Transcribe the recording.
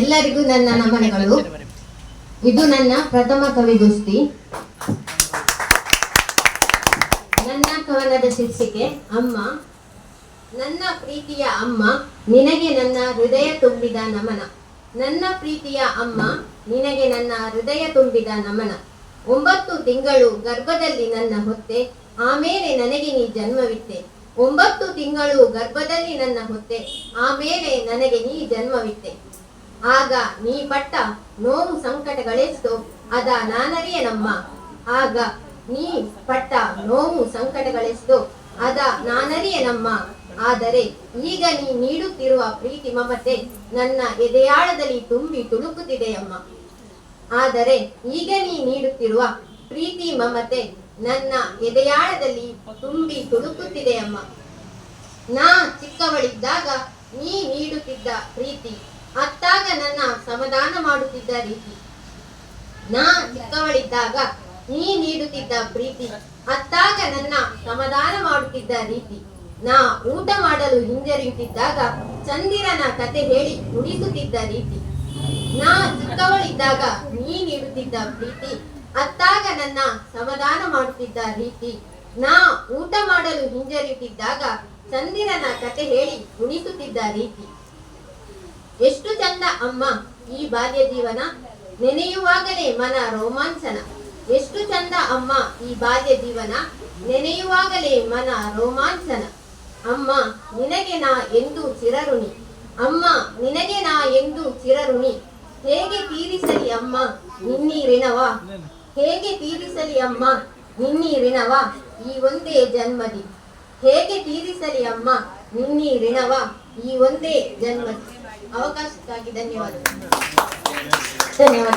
ಎಲ್ಲರಿಗೂ ನನ್ನ ನಮನಗಳು. ಇದು ನನ್ನ ಪ್ರಥಮ ಕವಿಗೋಷ್ಠಿ ನನ್ನ ಕವನದ ಶೀರ್ಷಿಕೆ, ಅಮ್ಮ. ನನ್ನ ಪ್ರೀತಿಯ ಅಮ್ಮ, ನಿನಗೆ ನನ್ನ ಹೃದಯ ತುಂಬಿದ ನಮನ. ನನ್ನ ಪ್ರೀತಿಯ ಅಮ್ಮ, ನಿನಗೆ ನನ್ನ ಹೃದಯ ತುಂಬಿದ ನಮನ. ಒಂಬತ್ತು ತಿಂಗಳು ಗರ್ಭದಲ್ಲಿ ನನ್ನ ಹೊತ್ತೆ, ಆಮೇಲೆ ನನಗೆ ನೀ ಜನ್ಮವಿತ್ತೆ. ಒಂಬತ್ತು ತಿಂಗಳು ಗರ್ಭದಲ್ಲಿ ನನ್ನ ಹೊತ್ತೆ, ಆಮೇಲೆ ನನಗೆ ನೀ ಜನ್ಮವಿತ್ತೆ. ಆಗ ನೀ ಪಟ್ಟ ನೋವು ಸಂಕಟಗಳೆಷ್ಟು ಅದ ನಾನರಿಯನಮ್ಮ ಆಗ ನೀ ಪಟ್ಟ ನೋವು ಸಂಕಟಗಳೆಷ್ಟು ಅದ ನಾನರಿಯನಮ್ಮ ಆದರೆ ಈಗ ನೀ ನೀಡುತ್ತಿರುವ ಪ್ರೀತಿ ಮಮತೆ ನನ್ನ ಎದೆಯಾಳದಲ್ಲಿ ತುಂಬಿ ತುಳುಕುತ್ತಿದೆಯಮ್ಮ ಆದರೆ ಈಗ ನೀ ನೀಡುತ್ತಿರುವ ಪ್ರೀತಿ ಮಮತೆ ನನ್ನ ಎದೆಯಾಳದಲ್ಲಿ ತುಂಬಿ ತುಳುಕುತ್ತಿದೆಯಮ್ಮ ನಾ ಚಿಕ್ಕವಳಿದ್ದಾಗ ನೀ ನೀಡುತ್ತಿದ್ದ ಪ್ರೀತಿ ಅತ್ತಾಗ ನನ್ನ ಸಮಾಧಾನ ಮಾಡುತ್ತಿದ್ದ ರೀತಿ. ನಾ ಚಿಕ್ಕವಳಿದ್ದಾಗ ನೀ ನೀಡುತ್ತಿದ್ದ ಪ್ರೀತಿ ಅತ್ತಾಗ ನನ್ನ ಸಮಾಧಾನ ಮಾಡುತ್ತಿದ್ದ ರೀತಿ. ನಾ ಊಟ ಮಾಡಲು ಹಿಂಜರಿಯುತ್ತಿದ್ದಾಗ ಚಂದಿರನ ಕತೆ ಹೇಳಿ ನುಡಿಸುತ್ತಿದ್ದ ರೀತಿ. ನಾ ಚಿಕ್ಕವಳಿದ್ದಾಗ ನೀ ನೀಡುತ್ತಿದ್ದ ಪ್ರೀತಿ ಅತ್ತಾಗ ನನ್ನ ಸಮಾಧಾನ ಮಾಡುತ್ತಿದ್ದ ರೀತಿ. ನಾ ಊಟ ಮಾಡಲು ಹಿಂಜರಿಯುತ್ತಿದ್ದಾಗ ಚಂದಿರನ ಕತೆ ಹೇಳಿ ಉಣಿಸುತ್ತಿದ್ದ ರೀತಿ. ಎಷ್ಟು ಚಂದ ಅಮ್ಮ ಈ ಬಾಲ್ಯ ಜೀವನ? ನೆನೆಯುವಾಗಲೇ ಮನ ರೋಮಾಂಚನ. ಎಷ್ಟು ಚಂದ ಅಮ್ಮ ಈ ಬಾಲ್ಯ ಜೀವನ? ನೆನೆಯುವಾಗಲೇ ಮನ ರೋಮಾಂಚನ. ಅಮ್ಮ, ನಿನಗೆ ನಾ ಎಂದು ಚಿರಋಣಿ. ಅಮ್ಮ, ನಿನಗೆ ನಾ ಎಂದು ಚಿರಋಣಿ. ಹೇಗೆ ತೀರಿಸಲಿ ಅಮ್ಮ ನಿನ್ನೀ ಋಣವ ಹೇಗೆ ತೀರಿಸಲಿ ಅಮ್ಮ ನಿನ್ನೀ ಋಣವ ಈ ಒಂದೇ ಜನ್ಮದಿ. ಹೇಗೆ ತೀರಿಸಲಿ ಅಮ್ಮ? ನಿನ್ನಿ ಋಣವ ಈ ಒಂದೇ ಜನ್ಮ. ಅವಕಾಶಕ್ಕಾಗಿ ಧನ್ಯವಾದ. ಧನ್ಯವಾದ.